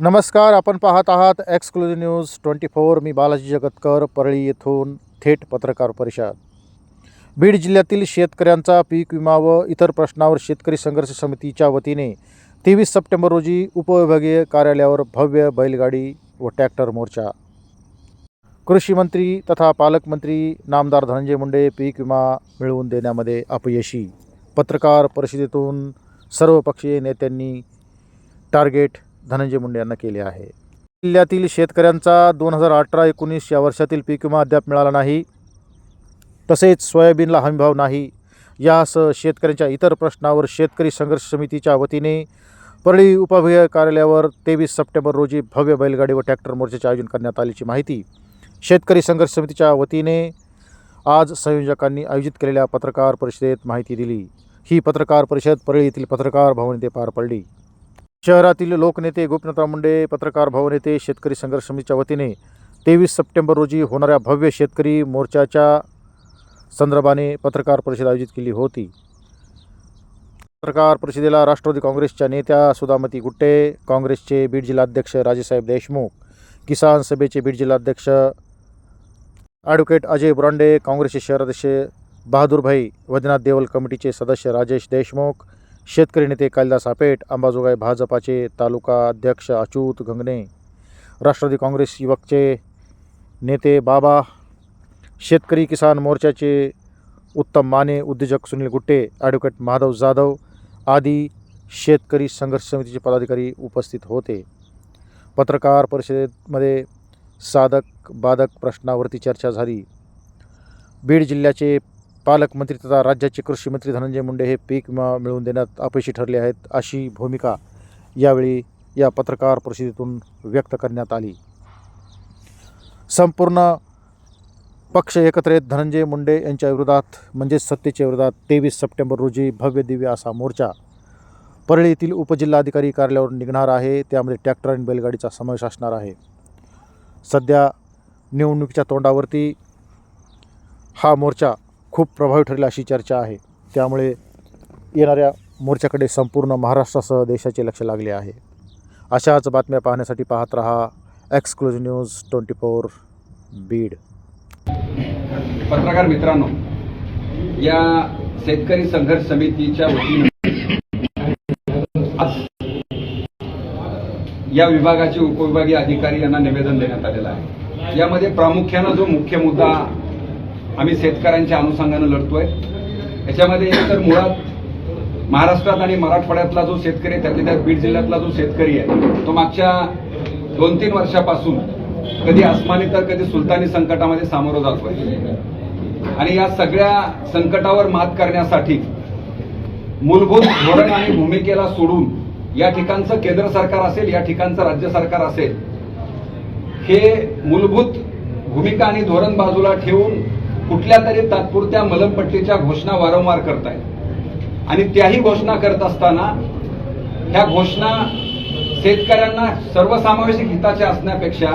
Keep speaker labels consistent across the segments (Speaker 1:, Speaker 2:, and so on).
Speaker 1: नमस्कार आपण पाहत आहात एक्सक्लुझिव्ह न्यूज ट्वेंटी फोर. मी बालाजी जगतकर परळी येथून थेट पत्रकार परिषद. बीड जिल्ह्यातील शेतकऱ्यांचा पीक विमा व इतर प्रश्नावर शेतकरी संघर्ष समितीच्या वतीने तेवीस सप्टेंबर रोजी उपविभागीय कार्यालयावर भव्य बैलगाडी व ट्रॅक्टर मोर्चा. कृषी मंत्री तथा पालकमंत्री नामदार धनंजय मुंडे पीक विमा मिळवून देण्यामध्ये अपयशी. पत्रकार परिषदेतून सर्वपक्षीय नेत्यांनी टार्गेट धनंजय मुंडे यांना केले आहे. जिल्ह्यातील शेतकऱ्यांचा दोन हजार अठरा एकोणीस या वर्षातील पीक विमा अद्याप मिळाला नाही. तसेच सोयाबीनला हमीभाव नाही. यासह शेतकऱ्यांच्या इतर प्रश्नावर शेतकरी संघर्ष समितीच्या वतीने परळी उपविभागीय कार्यालयावर तेवीस सप्टेंबर रोजी भव्य बैलगाडी व ट्रॅक्टर मोर्चाचे आयोजन करण्यात आल्याची माहिती शेतकरी संघर्ष समितीच्या वतीने आज संयोजकांनी आयोजित केलेल्या पत्रकार परिषदेत माहिती दिली. ही पत्रकार परिषद परळी येथील पत्रकार भवन येथे पार पडली. शहरातील लोकनेते गोपीनाथराव मुंडे पत्रकार भवन येथे शेतकरी संघर्ष समितीच्या वतीने तेवीस सप्टेंबर रोजी होणाऱ्या भव्य शेतकरी मोर्चाच्या संदर्भाने पत्रकार परिषद आयोजित केली होती. पत्रकार परिषदेला राष्ट्रवादी काँग्रेसच्या नेत्या सुधामती गुट्टे काँग्रेसचे बीड जिल्हाध्यक्ष राजेसाहेब देशमुख किसान सभेचे बीड जिल्हाध्यक्ष ॲडव्होकेट अजय बुरांडे काँग्रेसचे शहराध्यक्ष बहादूरभाई वैद्यनाथ देवल कमिटीचे सदस्य राजेश देशमुख शेतकरी नेते कालिदास आपेट अंबाजोगाई भाजपाचे तालुका अध्यक्ष अच्युत गंगणे राष्ट्रवादी काँग्रेस युवकचे नेते बाबा शेतकरी किसान मोर्चाचे उत्तम माने उद्योजक सुनील गुट्टे ॲडव्होकेट माधव जाधव आदी शेतकरी संघर्ष समितीचे पदाधिकारी उपस्थित होते. पत्रकार परिषदेमध्ये साधक बाधक प्रश्नावरती चर्चा झाली. बीड जिल्ह्याचे पालकमंत्री तथा राज्याचे कृषी मंत्री धनंजय मुंडे हे पीक विमा मिळवून देण्यात अपयशी ठरले आहेत अशी भूमिका यावेळी या पत्रकार परिषदेतून व्यक्त करण्यात आली. संपूर्ण पक्ष एकत्र येत धनंजय मुंडे यांच्या विरोधात म्हणजेच सत्तेच्या विरोधात तेवीस सप्टेंबर रोजी भव्य दिव्य असा मोर्चा परळी येथील उपजिल्हाधिकारी कार्यालयावर निघणार आहे त्यामध्ये ट्रॅक्टर आणि बैलगाडीचा समावेश असणार आहे. सध्या निवडणुकीच्या तोंडावरती हा मोर्चा खूप प्रभावी ठरेल अशी चर्चा आहे. त्यामुळे येणाऱ्या मोर्चाकडे संपूर्ण महाराष्ट्रासह देशाचे लक्ष लागले आहे. अशाच बातम्या पाहण्यासाठी पाहत रहा exclusive news twenty four Beed.
Speaker 2: पत्रकार मित्रांनो या शेतकरी संघर्ष समितीच्या वतीनं या विभागाचे उपविभागीय अधिकारी यांना निवेदन देण्यात आलेलं आहे. यामध्ये प्रामुख्यानं जो मुख्य मुद्दा आम्ही शेतकऱ्यांच्या अनुषंगानं लढतोय. याच्यामध्ये एकतर मुळात महाराष्ट्रात आणि मराठवाड्यातला जो शेतकरी आहे, त्यातल्या त्यात बीड जिल्ह्यातला जो शेतकरी आहे तो मागच्या दोन तीन वर्षापासून कधी आसमानी तर कधी सुलतानी संकटामध्ये सामोरं जातोय. आणि या सगळ्या संकटावर मात करण्यासाठी मूलभूत धोरण आणि भूमिकेला सोडून या ठिकाणचं केंद्र सरकार असेल या ठिकाणचं राज्य सरकार असेल हे मूलभूत भूमिका आणि धोरण बाजूला ठेवून कुठल्या तरी तात्पुरत्या मलमपट्टीच्या घोषणा वारंवार करतायत. आणि त्याही घोषणा करत असताना ह्या घोषणा शेतकऱ्यांना सर्वसमावेशक हिताच्या असण्यापेक्षा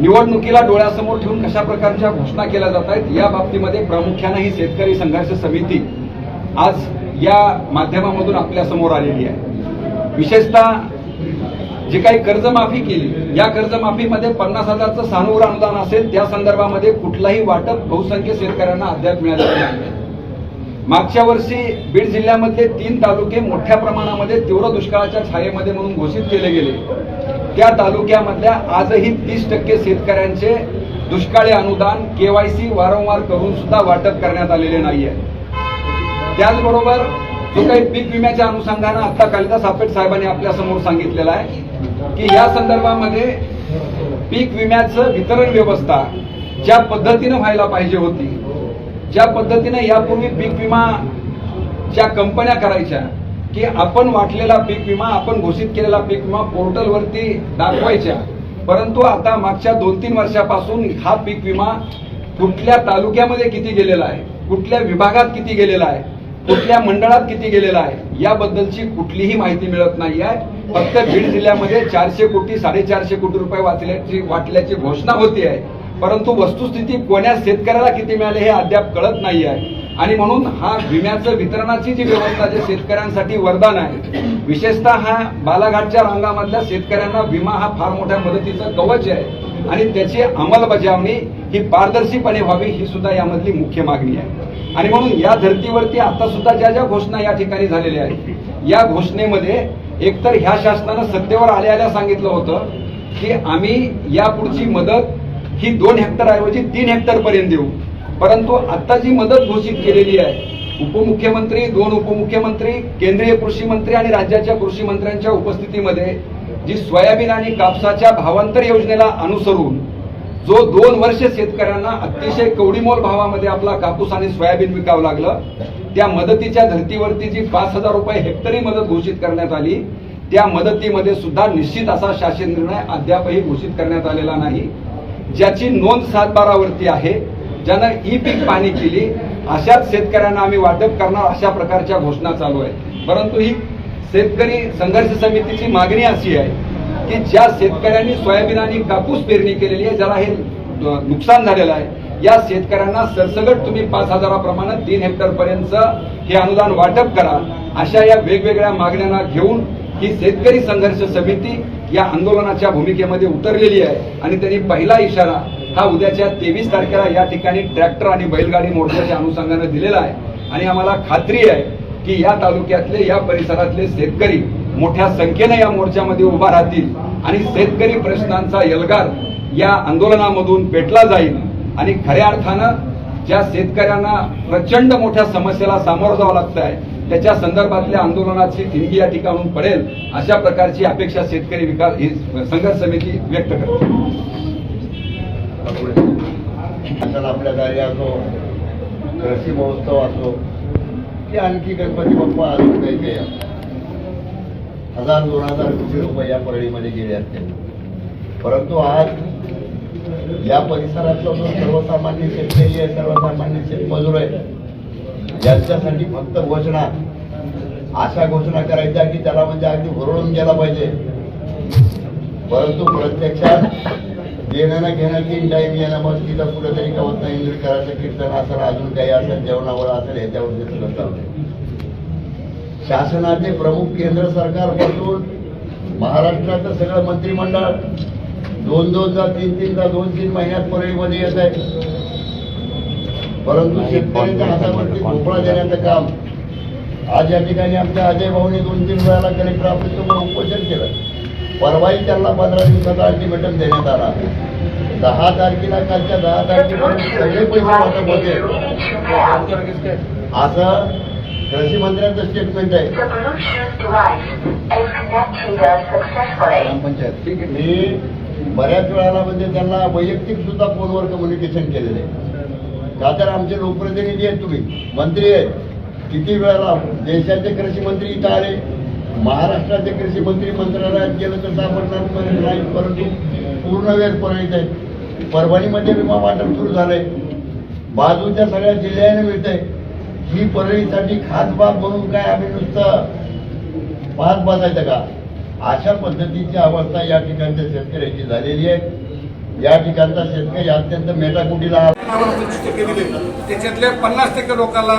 Speaker 2: निवडणुकीला डोळ्यासमोर ठेवून कशा प्रकारच्या घोषणा केल्या जात आहेत या बाबतीमध्ये प्रामुख्यानं ही शेतकरी संघर्ष समिती आज या माध्यमामधून आपल्यासमोर आलेली आहे. विशेषतः जी काही कर्जमाफी केली या कर्जमाफीमध्ये पन्नास हजारचं सानुग्र अनुदान असेल त्या संदर्भामध्ये कुठलाही वाटप बहुसंख्य शेतकऱ्यांना अद्याप मिळालेलं नाही. मागच्या वर्षी बीड जिल्ह्यामधले तीन तालुके मोठ्या प्रमाणामध्ये तीव्र दुष्काळाच्या छायेमध्ये म्हणून घोषित केले गेले. त्या तालुक्यामधल्या आजही तीस टक्के शेतकऱ्यांचे दुष्काळी अनुदान केवायसी वारंवार करून सुद्धा वाटप करण्यात आलेले नाहीये. त्याचबरोबर जो काही पीक विम्याच्या अनुषंगानं आता कालिदास आपेट साहेबांनी आपल्यासमोर सांगितलेलं आहे की या संदर्भामध्ये पीक विम्याचं वितरण व्यवस्था ज्या पद्धतीनं व्हायला पाहिजे होती ज्या पद्धतीनं यापूर्वी पीक विमा ज्या कंपन्या करायच्या की आपण वाटलेला पीक विमा आपण घोषित केलेला पीक विमा पोर्टलवरती दाखवायच्या. परंतु आता मागच्या दोन तीन वर्षापासून हा पीक विमा कुठल्या तालुक्यामध्ये किती गेलेला आहे कुठल्या विभागात किती गेलेला आहे कुठल्या मंडळात किती गेलेला आहे याबद्दलची कुठलीही माहिती मिळत नाही आहे फक्त बीड जिल्ह्यामध्ये चारशे कोटी साडेचारशे कोटी रुपये वाचल्याची वाटल्याची घोषणा होती आहे. परंतु वस्तुस्थिती कोण्या शेतकऱ्याला किती मिळाले हे अद्याप कळत नाही आहे. आणि म्हणून हा विम्याचं वितरणाची जी व्यवस्था जे शेतकऱ्यांसाठी वरदान आहे. विशेषतः हा बालाघाटच्या रांगामधल्या शेतकऱ्यांना विमा हा फार मोठ्या मदतीचा कवच आहे. आणि त्याची अंमलबजावणी ही पारदर्शीपणे व्हावी ही सुद्धा यामधली मुख्य मागणी आहे. आणि म्हणून या धर्तीवरती आता सुद्धा ज्या ज्या घोषणा या ठिकाणी झालेल्या आहेत या घोषणेमध्ये एकतर ह्या शासनानं सत्तेवर आल्या आल्या सांगितलं होतं की आम्ही यापुढची मदत ही दोन हेक्टर ऐवजी तीन हेक्टर पर्यंत देऊ. परंतु आता जी मदत घोषित केलेली आहे उपमुख्यमंत्री दोन उपमुख्यमंत्री केंद्रीय कृषी मंत्री आणि राज्याच्या कृषी मंत्र्यांच्या उपस्थितीमध्ये जी सोयाबीन आणि कापसाच्या भावांतर योजनेला अनुसरून जो दोन वर्ष शेतकऱ्यांना अतिशय कवडीमोल भावामध्ये आपला कापूस आणि सोयाबीन विकावं लागलं त्या मदतीच्या धर्तीवरती जी पाच हजार रुपये हेक्टरी मदत घोषित करण्यात आली त्या मदतीमध्ये सुद्धा निश्चित असा शासन निर्णय अद्यापही घोषित करण्यात आलेला नाही. ज्याची नोंद सातबारावरती आहे ज्यानं ई पीक पाणी केली अशाच शेतकऱ्यांना आम्ही वाटप करणार अशा प्रकारच्या घोषणा चालू आहेत. परंतु ही शेतकरी संघर्ष समितीची मागणी अशी आहे की ज्या शेतकऱ्यांनी सोयाबीन आणि कापूस पेरणी केलेली आहे ज्याला हे नुकसान झालेलं आहे या शेतकऱ्यांना सरसगट तुम्ही पाच हजाराप्रमाणे तीन हेक्टर पर्यंत हे अनुदान वाटप करा. अशा या वेगवेगळ्या मागण्यांना घेऊन ही शेतकरी संघर्ष समिती या आंदोलनाच्या भूमिकेमध्ये उतरलेली आहे. आणि त्यांनी पहिला इशारा हा उद्याच्या तेवीस तारखेला या ठिकाणी ट्रॅक्टर आणि बैलगाडी मोर्चाच्या अनुषंगाने दिलेला आहे. आणि आम्हाला खात्री आहे की या तालुक्यातले या परिसरातले शेतकरी मोठ्या संख्येने या मोर्चामध्ये उभा राहतील आणि शेतकरी प्रश्नांचा एल्गार या आंदोलनामधून पेटला जाईल. आणि खऱ्या अर्थानं ज्या शेतकऱ्यांना प्रचंड मोठ्या समस्येला सामोरं जावं लागतं आहे त्याच्या संदर्भातल्या आंदोलनाची थिंगी या ठिकाणून पडेल अशा प्रकारची अपेक्षा शेतकरी विकास ही संघर्ष समिती व्यक्त करते.
Speaker 3: आपल्या दारी असो कृषी महोत्सव असो की आणखी गणपती बाप्पा असो काही काही हजार दोन हजार कोटी रुपये या परळीमध्ये गेले असतील. परंतु आज या परिसरातला जो सर्वसामान्य शेतकरी आहे सर्वसामान्य शेतमजूर आहे यांच्यासाठी फक्त घोषणा अशा घोषणा करायच्या की त्याला म्हणजे अगदी हुरळून गेला पाहिजे. परंतु प्रत्यक्षात येणं ना घेणं तीन टाईम येणं मग तिथं कुठेतरी कवत नाही करायचं कीर्तन असेल अजून काही असेल जेवणावर असेल ह्याच्यावर ते सगळं शासनाचे प्रमुख केंद्र सरकारपासून महाराष्ट्राचं सगळं मंत्रिमंडळ दोन दोनदा तीन तीनदा दोन तीन महिन्यात परळीमध्ये येत आहे. परंतु शेतकऱ्यांच्या हातावरती भोपळा देण्याचं काम. आज या ठिकाणी आमच्या अजय भाऊनी दोन तीन वेळाला कलेक्टर ऑफिससमोर उपोषण केलं. परवाही त्यांना पंधरा दिवसाचा अल्टिमेटम देण्यात आला. दहा तारखेला कालच्या दहा तारखेपर्यंत सगळे पैसे वाटप होते. असं कृषी मंत्र्यांचं स्टेटमेंट आहे.
Speaker 4: The Bluetooth device is connected successfully.
Speaker 3: ग्रामपंचायत मी बऱ्याच वेळाला म्हणजे त्यांना वैयक्तिक सुद्धा फोनवर कम्युनिकेशन केलेलं आहे. का तर आमचे लोकप्रतिनिधी आहेत तुम्ही. मंत्री आहेत. किती वेळाला देशाचे कृषी मंत्री इथं आले. महाराष्ट्राचे कृषी मंत्री मंत्रालयात गेलं तर सापडणार नाही. परंतु पूर्ण वेळ परळीत आहे परभणीमध्ये विमा वाटप सुरू झालंय. बाजूच्या सगळ्या जिल्ह्याने मिळतंय. ही परळीसाठी खास बाब म्हणून काय आम्ही नुसतं पाच बसायचं का? अशा पद्धतीची अवस्था या ठिकाणच्या शेतकऱ्याची झालेली आहे. या ठिकाणचा शेतकरी अत्यंत मेटाकुटीला
Speaker 5: पंचवीस टक्के दिले. त्याच्यातल्या पन्नास टक्के लोकांना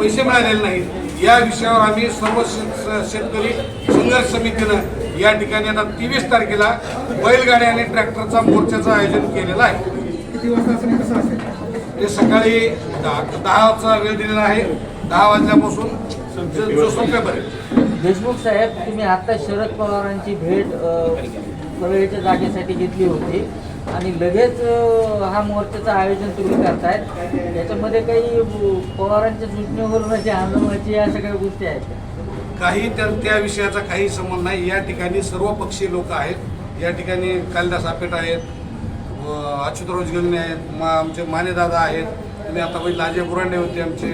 Speaker 5: पैसे मिळालेले नाहीत. या विषयावर आम्ही सर्व शेत- शेतकरी संघर्ष समितीनं या ठिकाणी आता तेवीस तारखेला बैलगाडी आणि ट्रॅक्टरचा मोर्चाचं आयोजन केलेलं आहे. किती वाजता असेल कसं असेल? ते सकाळी दहा दहाचा वेळ दिलेला आहे. दहा वाजल्यापासून ज- जो
Speaker 6: देशमुख साहेब तुम्ही आता शरद पवारांची भेट परळीच्या जागेसाठी घेतली होती. आणि लगेच हा मोर्चाचं आयोजन तुम्ही करतायत. याच्यामध्ये काही पवारांच्या सूचनेवर म्हणजे आंदोलनाची या सगळ्या गोष्टी आहेत
Speaker 5: काही त्या त्या विषयाचा काही संबंध नाही. या ठिकाणी सर्व पक्षीय लोक आहेत. या ठिकाणी कालिदास आपेट आहेत अच्युतराज गंगणे आहेत मा आमचे मानेदादा आहेत. आणि आता बघितलं लाजे बुरांडे होते आमचे.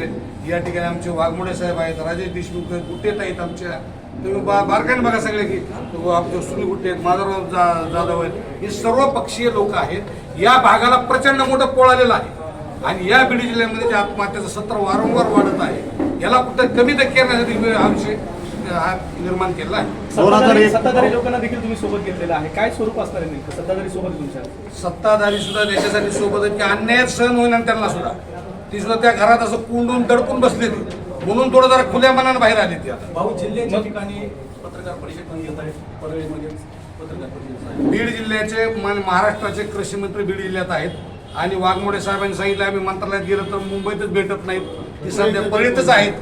Speaker 5: या ठिकाणी आमचे वाघमोडे साहेब आहेत राजेश देशमुख आहेत गुट्टेत आहेत आमच्या. तुम्ही बा बारकाईने बघा सगळे की. आमचे सुनील गुट्टे आहेत माधवराव जा जाधव आहेत. हे सर्व पक्षीय लोक आहेत. या भागाला प्रचंड मोठं पोळालेलं आहे. आणि या बीड जिल्ह्यामध्ये जे आत्महत्याचं सत्र वारंवार वाढत आहे याला कुठं कमी टक्के करण्यासाठी आमचे हा निर्माण केला आहे.
Speaker 7: सत्ताधारी सत्ताधारी लोकांना देखील तुम्ही सोबत घेतलेलं आहे. काय स्वरूप असणार आहे नेमकं? सत्ताधारी सोबत तुमच्या?
Speaker 5: सत्ताधारी सुद्धा देशासाठी सोबत आहेत की अन्याय सहन होईना त्यांना सुद्धा. ती सुद्धा त्या घरात असं कुंडून दडपून बसले ते म्हणून थोडं जरा खुल्या मनानं बाहेर आले ते आता.
Speaker 7: भाऊ जिल्ह्याच्या ठिकाणी पत्रकार परिषद पण घेत आहेत परळीमध्ये पत्रकार परिषद
Speaker 5: बीड जिल्ह्याचे मान- महाराष्ट्राचे कृषी मंत्री बीड जिल्ह्यात आहेत. आणि वाघमोडे साहेबांनी सांगितलं आम्ही मंत्रालयात गेलो तर मुंबईतच भेटत नाहीत. ती सध्या परळीतच आहेत.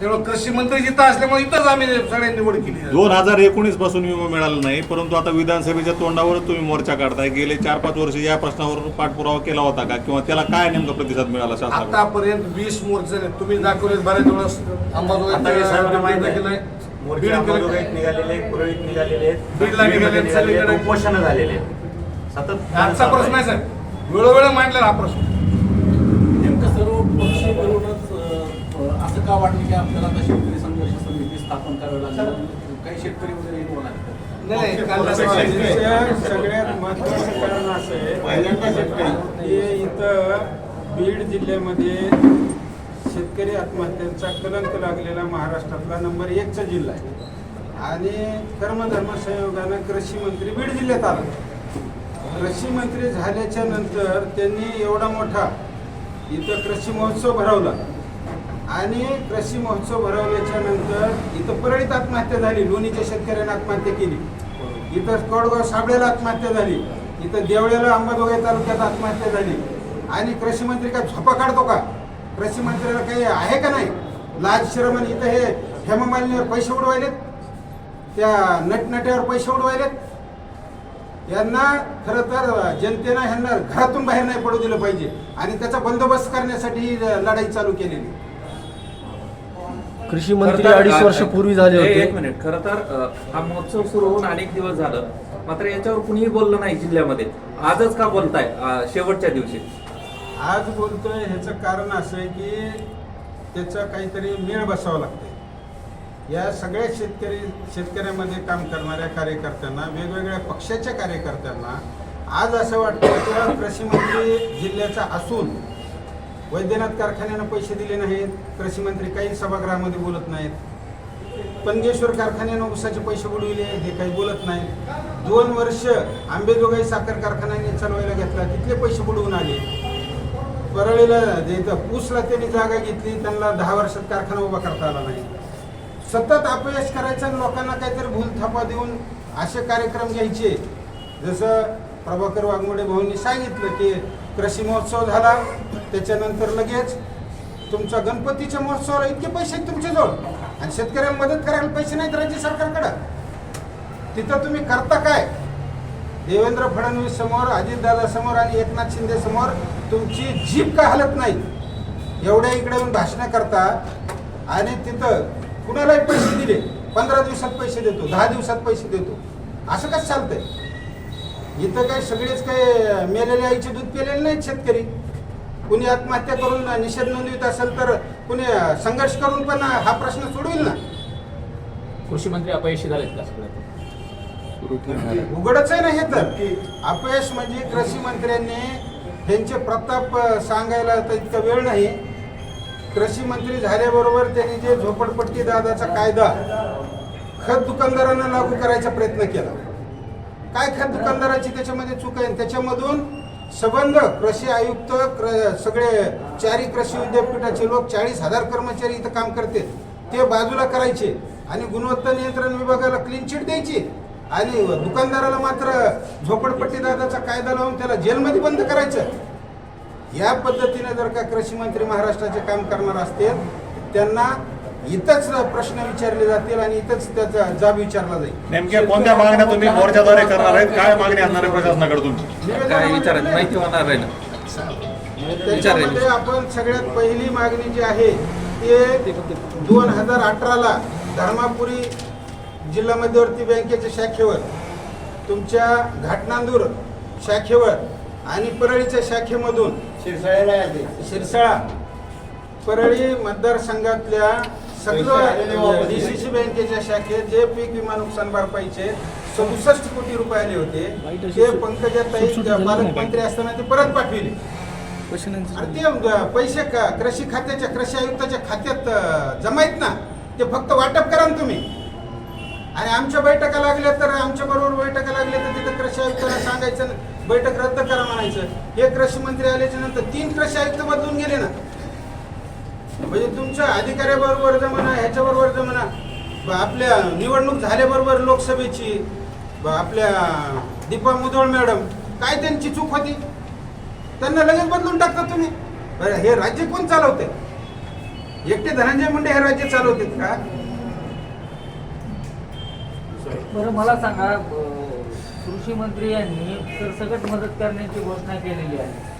Speaker 5: त्यामुळे कृषी मंत्री जिथं असल्यामुळे इथंच आम्ही सगळ्यांनी निवड केली.
Speaker 8: दोन हजार एकोणीसपासून विमा मिळाला नाही परंतु आता विधानसभेच्या तोंडावर तुम्ही मोर्चा काढताय. गेले चार पाच वर्ष या प्रश्नावर पाठपुरावा केला होता का? किंवा त्याला काय नेमका प्रतिसाद मिळाला शासनाकडून?
Speaker 5: आतापर्यंत वीस मोर्चे. तुम्ही दाखवले बऱ्याच वेळेस अंबाजोगाई केलंय. बीड केलंय.
Speaker 9: निघालेले पुरळीत निघालेले आहेत.
Speaker 5: बीडला निघाले, सगळीकडे.
Speaker 9: उपोषण झालेले आहेत. सतत
Speaker 5: आजचा प्रश्न आहे साहेब. वेळोवेळ मांडलेला हा प्रश्न
Speaker 7: नेमकं सर्व पक्षी करूनच अं, असं का वाटलं की आपल्याला आता शेतकरी संघर्ष समिती स्थापन करावी लागेल? काही शेतकरी वगैरे इन्व्हॉल्व आहेत
Speaker 5: नाही,
Speaker 10: सगळ्यात महत्वाचं कारण असं आहे की इथं बीड जिल्ह्यामध्ये शेतकरी आत्महत्यांचा कलंक लागलेला महाराष्ट्रातला नंबर एकचा जिल्हा आहे. आणि कर्मधर्म संयोगानं कृषी मंत्री बीड जिल्ह्यात आला. कृषी मंत्री झाल्याच्यानंतर त्यांनी एवढा मोठा इथं कृषी महोत्सव भरवला. आणि कृषी महोत्सव भरवल्याच्या नंतर इथं परळीत आत्महत्या झाली लोणीच्या शेतकऱ्याने आत्महत्या केली. इथं कोडगाव साबळेला आत्महत्या झाली. इथं देवळ्याला अंबाजोगाई तालुक्यात आत्महत्या झाली. आणि कृषी मंत्री काय झोपा काढतो का? कृषी मंत्र्याला काही आहे का नाही? लाज शरमन इथं हे हेममालिनीवर पैसे उडवायलेत? त्या नटनट्यावर पैसे उडवायलेत? यांना खरं तर जनतेनं ह्यांना घरातून बाहेर नाही पडू दिलं पाहिजे. आणि त्याचा बंदोबस्त करण्यासाठी ही लढाई चालू केलेली
Speaker 11: कृषी मंत्री अडीच वर्षापूर्वी झाले
Speaker 12: ए-
Speaker 11: होते.
Speaker 12: एक मिनिट. खरं तर अ, हा महोत्सव सुरू होऊन अनेक दिवस झालं. मात्र याच्यावर कुणीही बोललं नाही जिल्ह्यामध्ये. आजच का बोलताय अ, शेवटच्या दिवशी?
Speaker 10: आज बोलतोय ह्याचं कारण असं आहे की त्याचा काहीतरी मेळ बसावा लागतोय. या सगळ्या शेतकरी शेतकऱ्यामध्ये काम करणाऱ्या कार्यकर्त्यांना वेगवेगळ्या पक्षाच्या कार्यकर्त्यांना आज असं वाटतं की कृषी मंत्री जिल्ह्याचा असून वैद्यनाथ कारखान्यानं पैसे दिले नाहीत कृषी मंत्री काही सभागृहामध्ये बोलत नाहीत. पनगेश्वर कारखान्यानं ऊसाचे पैसे बुडविले हे काही बोलत नाहीत दोन वर्ष आंबेजोगाई साखर कारखान्याने चालवायला घेतला तिथले पैसे बुडवून आले. परळीला जे इथं पूसला त्यांनी जागा घेतली त्यांना दहा वर्षात कारखाना उभा करता आला नाही. सतत अपयश करायचं आणि लोकांना काहीतरी भूल थापा देऊन असे कार्यक्रम घ्यायचे. जसं प्रभाकर वाघमोडे भाऊंनी सांगितलं की कृषी महोत्सव झाला त्याच्यानंतर लगेच तुमचा गणपतीच्या महोत्सवाला इतके पैसे आहेत तुमच्याजवळ. आणि शेतकऱ्यांना मदत करायला पैसे नाहीत राज्य सरकारकडं. तिथं तुम्ही करता काय? देवेंद्र फडणवीस समोर अजितदादा समोर आणि एकनाथ शिंदे समोर तुमची जीभ का हलत नाही? एवढ्या इकडे येऊन भाषणं करता आणि तिथं कुणालाही पैसे दिले? पंधरा दिवसात पैसे देतो दहा दिवसात पैसे देतो. असं कसं चालतंय? इथं काय सगळेच काय मेलेल्या आईचे दूध पेलेले नाहीत शेतकरी. कुणी आत्महत्या करून निषेध नोंदवित असेल तर कुणी संघर्ष करून पण हा प्रश्न सोडविल ना?
Speaker 11: कृषी मंत्री अपयशी झालेत का सगळ्यात
Speaker 10: उघडच आहे ना हे तर. अपयश म्हणजे कृषी मंत्र्यांनी त्यांचे प्रताप सांगायला तर इतका वेळ नाही. कृषी मंत्री झाल्याबरोबर त्यांनी जे झोपडपट्टी दादाचा कायदा खत दुकानदारांना लागू करायचा प्रयत्न केला. काय खत दुकानदाराची त्याच्यामध्ये चूक आहे? त्याच्यामधून संबंध कृषी आयुक्त क्र- सगळे चारी कृषी विद्यापीठाचे लोक चाळीस हजार कर्मचारी इथं काम करते. ते बाजूला करायचे आणि गुणवत्ता नियंत्रण विभागाला क्लीन चिट द्यायची. आणि दुकानदाराला मात्र झोपडपट्टी दादाचा कायदा लावून त्याला जेलमध्ये बंद करायचं. या पद्धतीने जर का कृषी मंत्री महाराष्ट्राचे काम करणार असतील त्यांना इथंच प्रश्न विचारले जातील आणि इथंच त्याचा जाब विचारला जाईल.
Speaker 8: नेमक्या कोणत्या मागण्या तुम्ही मोर्चाद्वारे करणार आहेत? काय मागणी असणार आहे प्रशासनाकडे तुमची?
Speaker 12: काय विचारायचं माहिती होणार आहे ना.
Speaker 10: त्याच्यामध्ये आपण सगळ्यात पहिली मागणी जी आहे ते दोन हजार अठराला धर्मापुरी जिल्हा मध्यवर्ती बँकेच्या शाखेवर तुमच्या घाटनांदूर शाखेवर आणि परळीच्या शाखेमधून
Speaker 3: शिरसाळ्याला
Speaker 10: शिरसाळा परळी मतदारसंघातल्या सगळं डीसीसी बँकेच्या शाखेत जे पीक विमा नुकसान भरपाईचे सदुसष्ट कोटी रुपये आले होते ते पंकजाताई पालकमंत्री असताना ते परत पाठविले. ते पैसे क- कृषी खात्याच्या कृषी आयुक्ताच्या खात्यात अ, जमा आहेत ना. ते फक्त वाटप करा ना तुम्ही. आणि आमच्या बैठका लागल्या तर आमच्या बरोबर बैठका लागल्या तर तिथं कृषी आयुक्ताला सांगायचं बैठक रद्द करा म्हणायचं. हे कृषी मंत्री आल्याच्यानंतर तीन कृषी आयुक्त बदलून गेले ना. म्हणजे तुमच्या अधिकाऱ्याबरोबर म्हणा ह्याच्याबरोबर जर म्हणा आपल्या निवडणूक झाल्याबरोबर लोकसभेची आपल्या दीपा मुधोळ मॅडम काय त्यांची चूक होती? त्यांना लगेच बदलून टाकता तुम्ही. बरं हे राज्य कोण चालवते एकटे धनंजय मुंडे हे राज्य चालवतात का?
Speaker 6: बरं मला सांगा कृषी मंत्री यांनी सरसकट मदत करण्याची घोषणा केलेली आहे.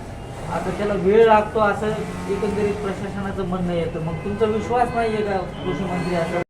Speaker 6: आता त्याला वेळ लागतो असं एकंदरीत प्रशासनाचं म्हणणं येतं मग तुमचा विश्वास नाही आहे का कृषी मंत्री असं?